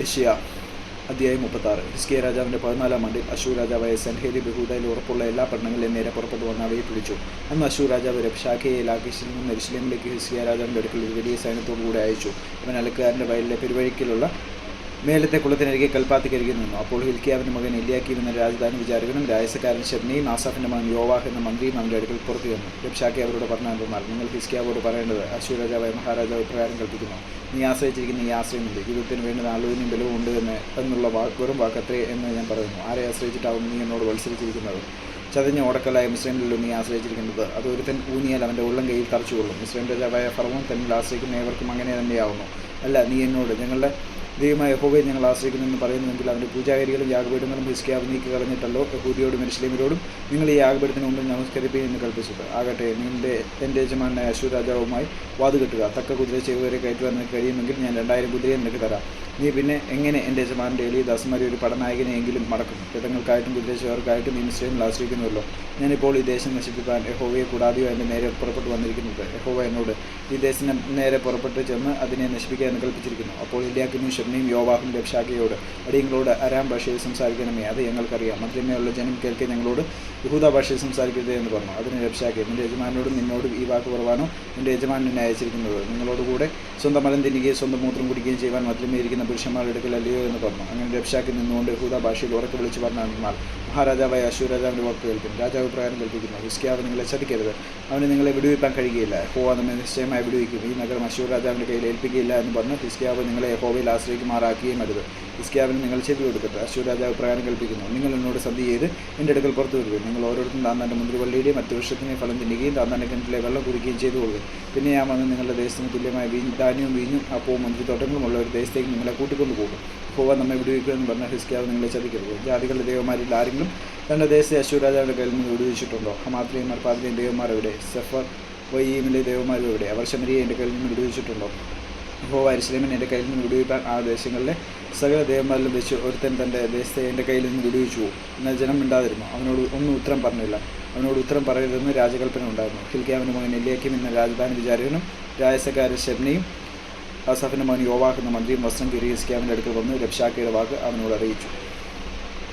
യഷ്യ അധ്യായം മുപ്പത്താറ്. ഹിസ്കിയ രാജാവിന്റെ പതിനാലാം ആണ്ടിൽ അശൂർ രാജാവായ സൻഹേരി ബഹൂദയിൽ ഉറപ്പുള്ള എല്ലാ പട്ടണങ്ങളിലും നേരെ പുറപ്പെട്ടു വന്ന് അവയെ പിടിച്ചു. അന്ന് അശൂർ രാജാവ് രക്ഷാഖയെ ലാഖീഷിൽ നിന്ന് എരുസലേമിലേക്ക് ഹിസ്കിയ രാജാവിന്റെ അടുക്കൽ ഒരു വലിയ സൈന്യത്തോടു കൂടെ അയച്ചു. അവൻ അലക്കുകാരന്റെ വയലിലെ പെരുവഴിക്കിലുള്ള മേലത്തെ കുളത്തിനരികെ കൽപ്പാത്തിക്കരികെ നിന്നു. അപ്പോൾ ഹിൽക്കിയാവിന്റെ മകൻ എലിയാക്കീം എന്ന രാജധാനി വിചാരകനും രാജസക്കാരൻ ഷെബ്നയും ആസാഫിന്റെ മകൻ യോവാഹ് എന്ന മന്ത്രിയും അവന്റെ അടുക്കൽ പുറത്തു വന്നു രക്ഷാക്കി അവരോട് പറഞ്ഞാൽ നിങ്ങൾ ഹിസ്കിയാവോട് പറയേണ്ടത് അശ്വ രാജാവായ മഹാരാജാവ് ഇപ്രകാരം കൽപ്പിക്കുന്നു. നീ ആശ്രയിച്ചിരിക്കുന്ന ഈ ആശ്രയമില്ല ജീവിതത്തിന് വേണ്ടുന്ന ആളുവിനും ബലവും ഉണ്ട് എന്ന് എന്നുള്ള വാക്ക് വെറും വാക്കത്രേ എന്ന് ഞാൻ പറയുന്നു. ആരെ ആശ്രയിച്ചിട്ടാവും നീ എന്നോട് മത്സരിച്ചിരിക്കുന്നത്? ചതഞ്ഞ ഓടക്കലായ മിശ്രമിലല്ലോ നീ ആശ്രയിച്ചിരിക്കുന്നത്. അത് ഒരുത്തൻ ഊന്നിയാൽ അവന്റെ ഉള്ളം കയ്യിൽ തറച്ചുകൊള്ളും. മുസ്ലിം രാജാവായ ഫറവോൻ തന്നിൽ ആശ്രയിക്കുന്ന ഏവർക്കും അങ്ങനെ തന്നെയാവുന്നു. അല്ല നീ എന്നോട് ഞങ്ങളുടെ ദൈവമായ യഹോവയെ ഞങ്ങൾ ആശ്രയിക്കുന്നെന്ന് പറയുന്നുവെങ്കിൽ അവന്റെ പൂജാഗിരികളും യാഗപീഠങ്ങളും ഹിസ്കിയാവ് നീക്കി കളഞ്ഞിട്ടല്ലോ യഹൂദിയോടും മെരുസലേമിനോടും നിങ്ങൾ ഈ യാഗപീഠത്തിന് മുമ്പിൽ നമസ്കരിപ്പി എന്ന് കൽപ്പിച്ചത് ആകട്ടെ നിങ്ങളുടെ എന്റെ യജമാനായ അശ്വ രാജാവുമായി വാതുകെട്ടുക തക്ക കുതിര ചെവുവരെ കയറ്റുവാൻ കഴിയുമെങ്കിൽ ഞാൻ രണ്ടായിരം കുതിരയെ നിനക്ക് തരാം. നീ പിന്നെ എങ്ങനെ എന്റെ യജമാന്റെ എളിയ ദാസന്മാരെ ഒരു പടനായകനെയെങ്കിലും മടക്കും രഥങ്ങൾക്കായിട്ടും കുതിരച്ചവർക്കായിട്ടും ഈ മിശ്രമിൽ ആശ്രയിക്കുന്നുവല്ലോ. ഞാനിപ്പോൾ ഈ ദേശം നശിപ്പിക്കാൻ യഹോവയെ കൂടാതെയോ എന്റെ നേരെ പുറപ്പെട്ടു വന്നിരിക്കുന്നത്? യഹോവ എന്നോട് ഈ ദേശം നേരെ പുറപ്പെട്ട് ചെന്ന് അതിനെ നശിപ്പിക്കാൻ കൽപ്പിച്ചിരിക്കുന്നു. അപ്പോൾ ഇല്യാക്കിനും ഷെബ്നയും യോവാഹും രക്ഷാഖയോട് അടിയങ്ങളോട് അരാം ഭാഷയിൽ സംസാരിക്കണമേ അത് ഞങ്ങൾക്കറിയാം. മധ്യമയുള്ള ജനം കേൾക്കെ ഞങ്ങളോട് യഹൂദ ഭാഷയിൽ സംസാരിക്കരുത് എന്ന് പറഞ്ഞു. അതിന് രക്ഷാക്കി നിന്റെ യജമാനോടും നിന്നോടും ഈ വാക്ക് കുറവാനോ നിന്റെ യജമാൻ നിന്നെ അയച്ചിരിക്കുന്നത്. നിങ്ങളോടുകൂടെ സ്വന്തം മലം തിന്നുകയും സ്വന്തം മൂത്രം കുടിക്കുകയും ചെയ്യുവാൻ മധ്യമേ ഇരിക്കുന്ന പുരുഷന്മാരുടെ അടുക്കൽ അല്ലയോ എന്ന് പറഞ്ഞു. അങ്ങനെ രക്ഷാക്കി നിന്നുകൊണ്ട് യഹൂദ ഭാഷയിൽ ഉറക്കെ വിളിച്ചു പറഞ്ഞാൽ മഹാരാജാവായ അശൂർ രാജാവിന്റെ വാക്ക് കേൾക്കും. രാജാവ് പ്രകാരം കൽപ്പിക്കുന്നു ഹിസ്കിയാവ് നിങ്ങളെ ചതിക്കരുത്. അവന് നിങ്ങളെ വിടുവിപ്പാൻ കഴിയുകയില്ല. ഹോവ നമ്മെ നിശ്ചയമായി വിടുവിക്കും. ഈ നഗരം അശൂർ രാജാവിന്റെ കയ്യിൽ ഏൽപ്പിക്കുകയില്ല എന്ന് പറഞ്ഞ് ഹിസ്കിയാവ് നിങ്ങളെ ഹോവയിൽ ആശ്രയിക്കുമാറാക്കുകയും അരുത്. ഹിസ്കിയാവിന് നിങ്ങൾ ചെയ്തു കൊടുക്കട്ടെ. അശ്വ രാജാവ് പ്രകാരം കൽപ്പിക്കുന്നു നിങ്ങൾ എന്നോട് സന്ധി ചെയ്ത് എന്റെ അടുക്കൽ പുറത്തു വരുവേ നിങ്ങൾ ഓരോരുത്തരും താന്താന്റെ മുന്തിരിവള്ളിയുടെയും മറ്റു വൃക്ഷത്തിനെ ഫലം തിന്നുകയും താന്താന്റെ കിണറ്റിലെ വെള്ളം കുടിക്കുകയും ചെയ്തു കൊടുക്കുക പിന്നെ ഞാൻ വന്ന് നിങ്ങളുടെ ദേശത്തിന് തുല്യമായ വീഞ്ഞ് ധാന്യവും വീഞ്ഞും അപ്പവും മുന്തിരിത്തോട്ടങ്ങളും ഉള്ള ഒരു ദേശത്തേക്ക് നിങ്ങളെ കൂട്ടിക്കൊണ്ടു പോകും. ഹോവ നമ്മെ വിടുവിക്കുക എന്ന് പറഞ്ഞ ഹിസ്കിയാവ് നിങ്ങളെ ചതിക്കരുത്. ജാതികളുടെ ദേവന്മാരിൽ ആരെങ്കിലും തന്റെ ദേശത്തെ അശ്വ രാജാവിന്റെ കയ്യിൽ നിന്ന് വിടുവിച്ചിട്ടുണ്ടോ? ഹമാത്രിയും മർപ്പാത്തിലെയും ദേവന്മാർ എവിടെ? സെഫർ വയ്യീമിലെ ദേവന്മാരും എവിടെ? അവർ ശമരിയെ എന്റെ കയ്യിൽ നിന്ന് വിടുവിച്ചിട്ടുണ്ടോ? ഹോവ അരിശ്ലേമിനെ എന്റെ കയ്യിൽ നിന്ന് വിടുവിപ്പാൻ ആ ദേശങ്ങളിലെ സകല ദേവന്മാരിലും വെച്ച് ഒരുത്തൻ തന്റെ ദേശത്തെ എന്റെ കയ്യിൽ നിന്ന് വിടുവിച്ചു. എന്നാൽ ജനം മിണ്ടാതിരുന്നു. അവനോട് ഒന്നും ഉത്തരം പറഞ്ഞില്ല. അവനോട് ഉത്തരം പറയരുതെന്ന് രാജകൽപ്പന ഉണ്ടായിരുന്നു. ഹിൽക്കിയാവിന്റെ മകൻ എല്ലിയാക്കിം എന്ന രാജധാനി വിചാരകനും രാജസക്കാരൻ ഷെബ്നയും അസഫിന്റെ മകൻ യോവാഹ് എന്ന മന്ത്രിയും വസ്ത്രം കീറി ഹിസ്കിയാവിന്റെ അടുക്കൽ വന്ന് രക്ഷാക്കിയുടെ വാക്ക് അവനോട് അറിയിച്ചു.